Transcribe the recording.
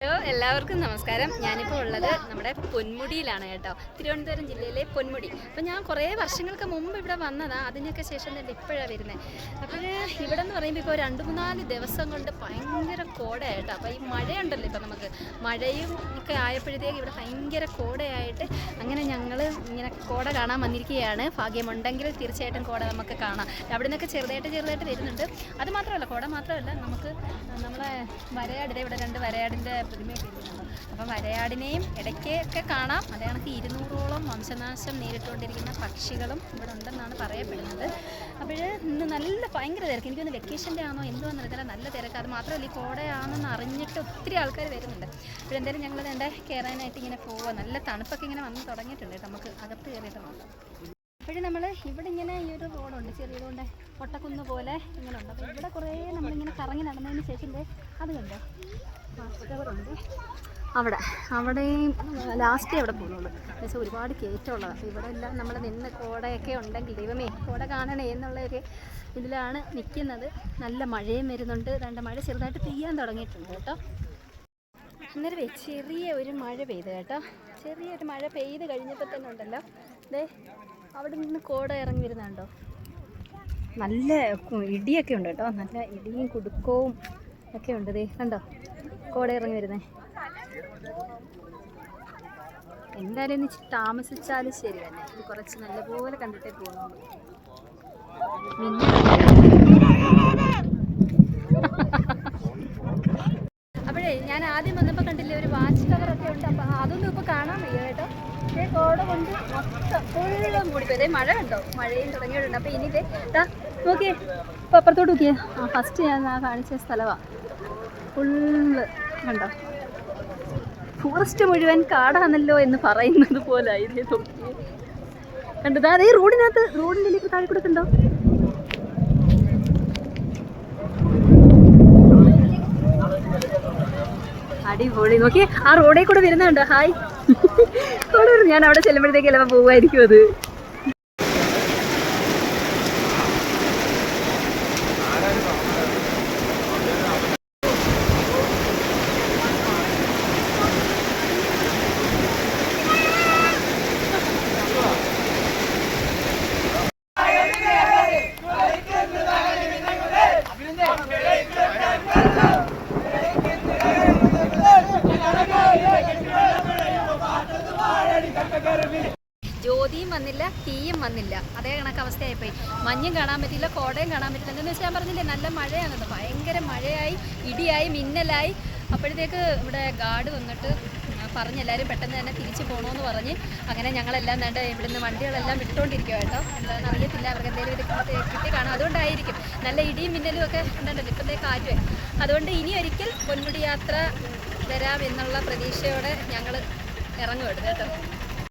เด้อ എല്ലാവർക്കും നമസ്കാരം. ഞാനിപ്പോൾ ഉള്ളത് നമ്മുടെ പൊന്മുടിയിലാണ് കേട്ടോ. തിരുവനന്തപുരം ജില്ലയിലെ പൊന്മുടി. അപ്പം ഞാൻ കുറേ വർഷങ്ങൾക്ക് മുമ്പ് ഇവിടെ വന്നതാണ് അതിനൊക്കെ ശേഷം തന്നെ ഇപ്പോഴാണ് വരുന്നത് അപ്പോൾ ഇവിടെ എന്ന് പറയുമ്പോൾ ഇപ്പോൾ രണ്ട് മൂന്നാൽ ദിവസം കൊണ്ട് ഭയങ്കര കോടയായിട്ടോ അപ്പോൾ ഈ മഴയുണ്ടല്ലോ ഇപ്പോൾ നമുക്ക്. മഴയും ഒക്കെ ആയപ്പോഴത്തേക്ക് ഇവിടെ ഭയങ്കര കോടയായിട്ട് അങ്ങനെ ഞങ്ങൾ ഇങ്ങനെ കോട കാണാൻ വന്നിരിക്കുകയാണ്. ഭാഗ്യമുണ്ടെങ്കിൽ തീർച്ചയായിട്ടും കോട നമുക്ക് കാണാം. അവിടെ നിന്നൊക്കെ ചെറുതായിട്ട് ചെറുതായിട്ട് വരുന്നുണ്ട്. അത് മാത്രമല്ല കോട മാത്രമല്ല നമുക്ക് നമ്മളെ വരയാടിന്റെ ഇവിടെ രണ്ട് വരയാടിന്റെ ഇരിക്കുന്നുണ്ട് അപ്പം വരയാടിനെയും ഇടയ്ക്ക് ഒക്കെ കാണാം. അതേ കണക്ക് ഇരുന്നൂറോളം വംശനാശം നേരിട്ടുകൊണ്ടിരിക്കുന്ന പക്ഷികളും ഇവിടെ ഉണ്ടെന്നാണ് പറയപ്പെടുന്നത്. അപ്പോൾ ഇന്ന് നല്ല ഭയങ്കര തിരക്ക്. എനിക്കൊന്ന് വെക്കേഷന്റെ ആണോ എന്തോ എന്നറിയത്തില്ല നല്ല തിരക്ക്. അത് മാത്രമല്ല ഈ കോടയാണെന്ന് അറിഞ്ഞിട്ട് ഒത്തിരി ആൾക്കാർ വരുന്നുണ്ട്. അപ്പോൾ എന്തായാലും ഞങ്ങൾ വേണ്ട കയറാനായിട്ട് ഇങ്ങനെ പോവുക. നല്ല തണുപ്പൊക്കെ ഇങ്ങനെ വന്ന് തുടങ്ങിയിട്ടുണ്ട്. നമുക്ക് അകത്ത് കയറിയിട്ട് നോക്കാം. അപ്പോഴും നമ്മൾ ഇവിടെ ഇങ്ങനെ ഈ ഒരു റോഡുണ്ട്. ചെറിയതുകൊണ്ട് പൊട്ടക്കുന്ന് പോലെ ഇങ്ങനെ ഉണ്ട്. അപ്പോൾ ഇവിടെ കുറേ കറങ്ങി നടന്നതിന് ശേഷം അത് കണ്ടോ? അവിടെ അവിടെയും ലാസ്റ്റേ അവിടെ പോകുന്നുള്ളൂ. എന്നുവെച്ചാൽ ഒരുപാട് കയറ്റമുള്ളതാണ് അപ്പോൾ ഇവിടെ എല്ലാം നമ്മൾ നിന്ന് കോടയൊക്കെ ഉണ്ടെങ്കിൽ ദൈവമേ കോട കാണണേ എന്നുള്ള ഒരു ഇതിലാണ് നിൽക്കുന്നത് നല്ല മഴയും വരുന്നുണ്ട്. രണ്ട് മഴ ചെറുതായിട്ട് പെയ്യാൻ തുടങ്ങിയിട്ടുണ്ട് കേട്ടോ. അന്നേരമേ ചെറിയ ഒരു മഴ പെയ്തു കേട്ടോ. ചെറിയൊരു മഴ പെയ്ത് കഴിഞ്ഞപ്പോൾ തന്നെ ഉണ്ടല്ലോ. ദേ അവിടെ നിന്ന് കോട ഇറങ്ങി വരുന്നുണ്ടോ? നല്ല ഇടിയൊക്കെ ഉണ്ട് കേട്ടോ. നല്ല ഇടിയും കുടുക്കവും ഒക്കെ ഉണ്ട് ദേ. കണ്ടോ? കോട ഇറങ്ങി വരുന്നേ. എന്തായാലും ഇനി താമസിച്ചാലും ശരി തന്നെ. ഇത് കുറച്ച് നല്ലപോലെ കണ്ടിട്ടേ പോകുന്നു അപ്പോഴേ ഞാൻ ആദ്യം വന്നപ്പോൾ കണ്ടില്ലേ ഒരു വാച്ച് കവറൊക്കെ ഉണ്ട്. അപ്പം അതൊന്നും ഇപ്പോൾ കാണാൻ വയ്യ ഇതേ കോട കൊണ്ട് മൊത്തം ഫുള്ളും കൂടിപ്പോയി. ഇതേ മഴ കണ്ടോ? മഴയും തുടങ്ങിയിട്ടുണ്ട്. അപ്പോൾ ഇനി ഇതേ നോക്കിയേ. ഇപ്പോൾ അപ്പുറത്തോട്ട് നോക്കിയേ. ആ ഫസ്റ്റ് ഞാൻ കാണിച്ച സ്ഥലമാണ് ഫുള്ള് കണ്ടോ? ഫോറസ്റ്റ് മുഴുവൻ കാടാണല്ലോ എന്ന് പറയുന്നത് പോലെ ഇതേ നോക്കിയേ. കണ്ടത് അതേ റോഡിനകത്ത് റോഡിന്റെ ഇതിലേക്ക് താഴെ കൊടുക്കണ്ടോ അടിപൊളി. നോക്കി ആ റോഡിൽ കൂടെ വരുന്നുണ്ടോ. ഹായ്. ഞാൻ അവിടെ ചെല്ലുമ്പോഴത്തേക്ക് ചിലപ്പോൾ പോവായിരിക്കും അത്. ജ്യോതിയും വന്നില്ല തീയും വന്നില്ല. അതേ കണക്ക് അവസ്ഥയായിപ്പോയി മഞ്ഞും കാണാൻ പറ്റില്ല കോടയും കാണാൻ പറ്റില്ല എന്താണെന്ന് വെച്ചാൽ ഞാൻ പറഞ്ഞില്ലേ നല്ല മഴയാണെന്ന്. ഭയങ്കര മഴയായി ഇടിയായി മിന്നലായി. അപ്പോഴത്തേക്ക് ഇവിടെ ഗാർഡ് വന്നിട്ട് പറഞ്ഞ് എല്ലാവരും പെട്ടെന്ന് തന്നെ തിരിച്ചു പോകണമെന്ന് പറഞ്ഞ് അങ്ങനെ ഞങ്ങളെല്ലാം വേണ്ട ഇവിടുന്ന് വണ്ടികളെല്ലാം വിട്ടുകൊണ്ടിരിക്കുക കേട്ടോ. എന്താണെന്ന് അറിയത്തില്ല അവർക്ക് എന്തെങ്കിലും ഒരു കിട്ടി കാണും. അതുകൊണ്ടായിരിക്കും. നല്ല ഇടിയും മിന്നലും ഒക്കെ ഉണ്ടല്ലോ ഇപ്പോഴത്തെ കാറ്റും. അതുകൊണ്ട് ഇനി ഒരിക്കൽ പൊന്മുടി യാത്ര വരാം എന്നുള്ള പ്രതീക്ഷയോടെ ഞങ്ങൾ ഇറങ്ങുമായിരുന്നു കേട്ടോ.